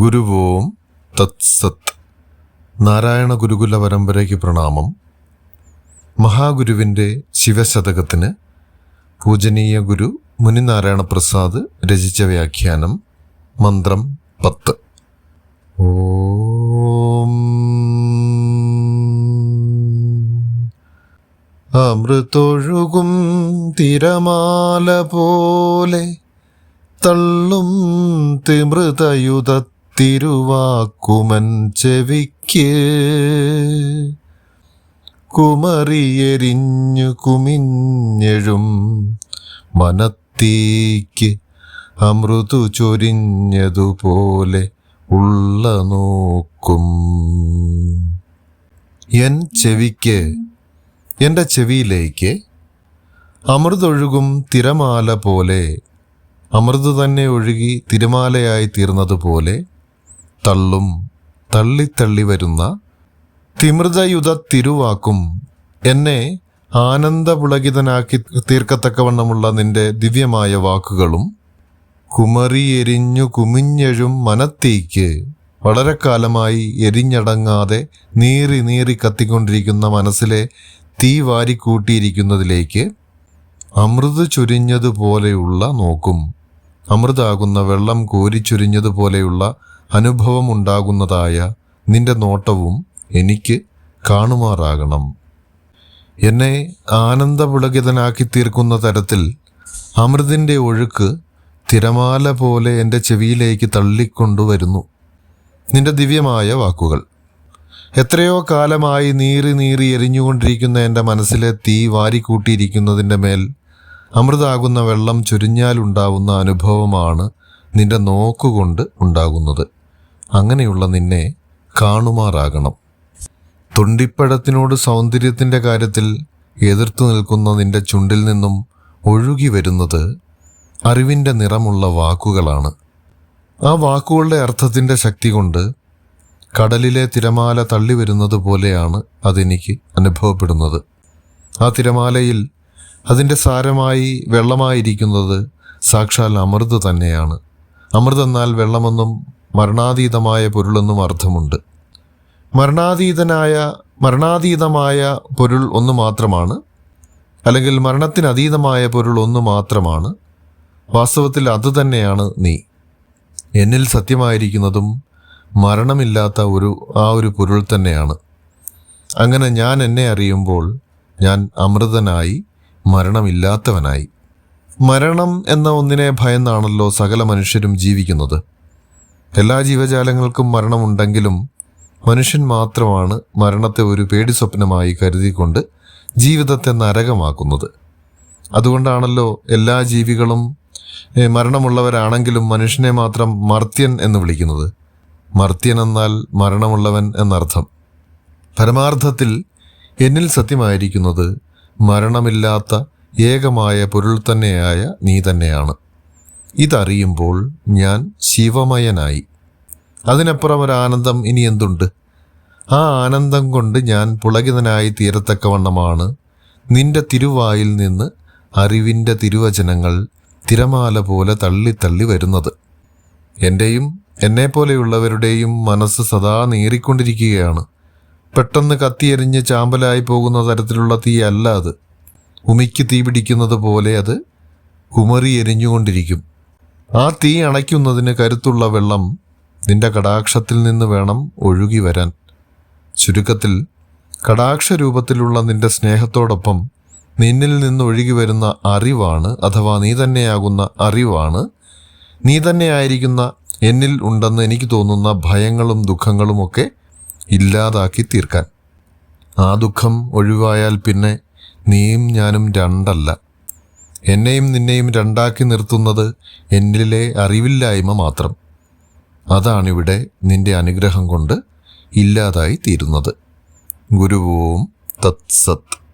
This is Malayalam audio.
ഗുരുവോം തത്സത് നാരായണ ഗുരുകുല പരമ്പരയ്ക്ക് പ്രണാമം. മഹാഗുരുവിന്റെ ശിവശതകത്തിന് പൂജനീയ ഗുരു മുനിനാരായണ പ്രസാദ് രചിച്ച വ്യാഖ്യാനം മന്ത്രം പത്ത്. ഓം. അമൃതൊഴുകും തിരമാല പോലെ തള്ളും തിമൃതയുധത്തിരുവാക്കുമൻ ചെവിക്ക്. കുമറിയെരിഞ്ഞു കുമിഞ്ഞഴും മനത്തീക്ക്. അമൃതു ചൊരിഞ്ഞതുപോലെ ഉള്ള നോക്കും. എൻ ചെവിക്ക് എന്റെ ചെവിയിലേക്ക് അമൃതൊഴുകും തിരമാല പോലെ അമൃത് തന്നെ ഒഴുകി തിരമാലയായി തീർന്നതുപോലെ തള്ളും തള്ളിത്തള്ളി വരുന്ന തിമൃതയുധ തിരുവാക്കും എന്നെ ആനന്ദപുളകിതനാക്കി തീർക്കത്തക്കവണ്ണമുള്ള നിന്റെ ദിവ്യമായ വാക്കുകളും കുമറിയെരിഞ്ഞു കുമിഞ്ഞെഴും മനത്തീക്ക്. വളരെ കാലമായി എരിഞ്ഞടങ്ങാതെ നീറി നീറി കത്തിക്കൊണ്ടിരിക്കുന്ന മനസ്സിലെ തീ വാരിക്കൂട്ടിയിരിക്കുന്നതിലേക്ക് അമൃത് ചുരിഞ്ഞതുപോലെയുള്ള നോക്കും. അമൃതാകുന്ന വെള്ളം കോരിച്ചൊരിഞ്ഞതുപോലെയുള്ള അനുഭവം ഉണ്ടാകുന്നതായ നിന്റെ നോട്ടവും എനിക്ക് കാണുമാറാകണം. എന്നെ ആനന്ദപുളകിതനാക്കി തീർക്കുന്ന തരത്തിൽ അമൃതിന്റെ ഒഴുക്ക് തിരമാല പോലെ എന്റെ ചെവിയിലേക്ക് തള്ളിക്കൊണ്ടുവരുന്നു. നിന്റെ ദിവ്യമായ വാക്കുകൾ. എത്രയോ കാലമായി നീറി നീറി എരിഞ്ഞുകൊണ്ടിരിക്കുന്ന എന്റെ മനസ്സിലെ തീ വാരിക്കൂട്ടിയിരിക്കുന്നതിന്റെ മേൽ അമൃതാകുന്ന വെള്ളം ചൊരിഞ്ഞാലുണ്ടാവുന്ന അനുഭവമാണ് നിന്റെ നോക്കുകൊണ്ട് ഉണ്ടാകുന്നത്. അങ്ങനെയുള്ള നിന്നെ കാണുമാറാകണം. തൊണ്ടിപ്പഴത്തിനോട് സൗന്ദര്യത്തിന്റെ കാര്യത്തിൽ എതിർത്തു നിൽക്കുന്ന നിന്റെ ചുണ്ടിൽ നിന്നും ഒഴുകി വരുന്നത് അറിവിന്റെ നിറമുള്ള വാക്കുകളാണ്. ആ വാക്കുകളുടെ അർത്ഥത്തിന്റെ ശക്തി കൊണ്ട് കടലിലെ തിരമാല തള്ളി വരുന്നത് പോലെയാണ് അതെനിക്ക് അനുഭവപ്പെടുന്നത്. ആ തിരമാലയിൽ അതിന്റെ സാരമായി വെള്ളമായിരിക്കുന്നത് സാക്ഷാൽ അമൃത് തന്നെയാണ്. അമൃതെന്നാൽ വെള്ളമെന്നും മരണാതീതമായ പൊരുളെന്നും അർത്ഥമുണ്ട്. മരണാതീതനായ മരണാതീതമായ പൊരുൾ ഒന്ന് മാത്രമാണ്. അല്ലെങ്കിൽ മരണത്തിനതീതമായ പൊരുൾ ഒന്ന് മാത്രമാണ്. വാസ്തവത്തിൽ അതുതന്നെയാണ് നീ. എന്നിൽ സത്യമായിരിക്കുന്നതും മരണമില്ലാത്ത ഒരു ആ ഒരു പൊരുൾ തന്നെയാണ്. അങ്ങനെ ഞാൻ എന്നെ അറിയുമ്പോൾ ഞാൻ അമൃതനായി മരണമില്ലാത്തവനായി. മരണം എന്ന ഒന്നിനെ ഭയന്നാണല്ലോ സകല മനുഷ്യരും ജീവിക്കുന്നത്. എല്ലാ ജീവജാലങ്ങൾക്കും മരണമുണ്ടെങ്കിലും മനുഷ്യൻ മാത്രമാണ് മരണത്തെ ഒരു പേടി സ്വപ്നമായി കരുതിക്കൊണ്ട് ജീവിതത്തെ നരകമാക്കുന്നത്. അതുകൊണ്ടാണല്ലോ എല്ലാ ജീവികളും മരണമുള്ളവരാണെങ്കിലും മനുഷ്യനെ മാത്രം മർത്യൻ എന്ന് വിളിക്കുന്നത്. മർത്യൻ എന്നാൽ മരണമുള്ളവൻ എന്നർത്ഥം. പരമാർത്ഥത്തിൽ എന്നിൽ സത്യമായിരിക്കുന്നത് മരണമില്ലാത്ത ഏകമായ പൊരുൾ തന്നെയായ നീ തന്നെയാണ്. ഇതറിയുമ്പോൾ ഞാൻ ശിവമയനായി. അതിനപ്പുറം ഒരു ആനന്ദം ഇനി എന്തുണ്ട്? ആ ആനന്ദം കൊണ്ട് ഞാൻ പുളകിതനായി തീരത്തക്കവണ്ണമാണ്. നിന്റെ തിരുവായിൽ നിന്ന് അറിവിന്റെ തിരുവചനങ്ങൾ തിരമാല പോലെ തള്ളി തള്ളി വരുന്നത്. എന്റെയും എന്നെപ്പോലെയുള്ളവരുടെയും മനസ്സ് സദാ നീറിക്കൊണ്ടിരിക്കുകയാണ്. പെട്ടെന്ന് കത്തിയെരിഞ്ഞ് ചാമ്പലായി പോകുന്ന തരത്തിലുള്ള തീ അല്ല അത്. ഉമിക്ക് തീ പിടിക്കുന്നത് പോലെ അത് കുമറി എരിഞ്ഞുകൊണ്ടിരിക്കും. ആ തീ അണയ്ക്കുന്നതിന് കരുത്തുള്ള വെള്ളം നിന്റെ കടാക്ഷത്തിൽ നിന്ന് വേണം ഒഴുകി വരാൻ. ചുരുക്കത്തിൽ കടാക്ഷ രൂപത്തിലുള്ള നിന്റെ സ്നേഹത്തോടൊപ്പം നിന്നിൽ നിന്ന് ഒഴുകി വരുന്ന അറിവാണ് അഥവാ നീ തന്നെയാകുന്ന അറിവാണ് നീ തന്നെയായിരിക്കുന്ന എന്നിൽ ഉണ്ടെന്ന് എനിക്ക് തോന്നുന്ന ഭയങ്ങളും ദുഃഖങ്ങളുമൊക്കെ ഇല്ലാതാക്കി തീർക്കാൻ. ആ ദുഃഖം ഒഴിവായാൽ പിന്നെ നീയും ഞാനും രണ്ടല്ല. എന്നെയും നിന്നെയും രണ്ടാക്കി നിർത്തുന്നത് എന്നിലെ അറിവില്ലായ്മ മാത്രം. അതാണിവിടെ നിന്റെ അനുഗ്രഹം കൊണ്ട് ഇല്ലാതായി തീരുന്നത്. ഗുരുവോം തത്സത്ത്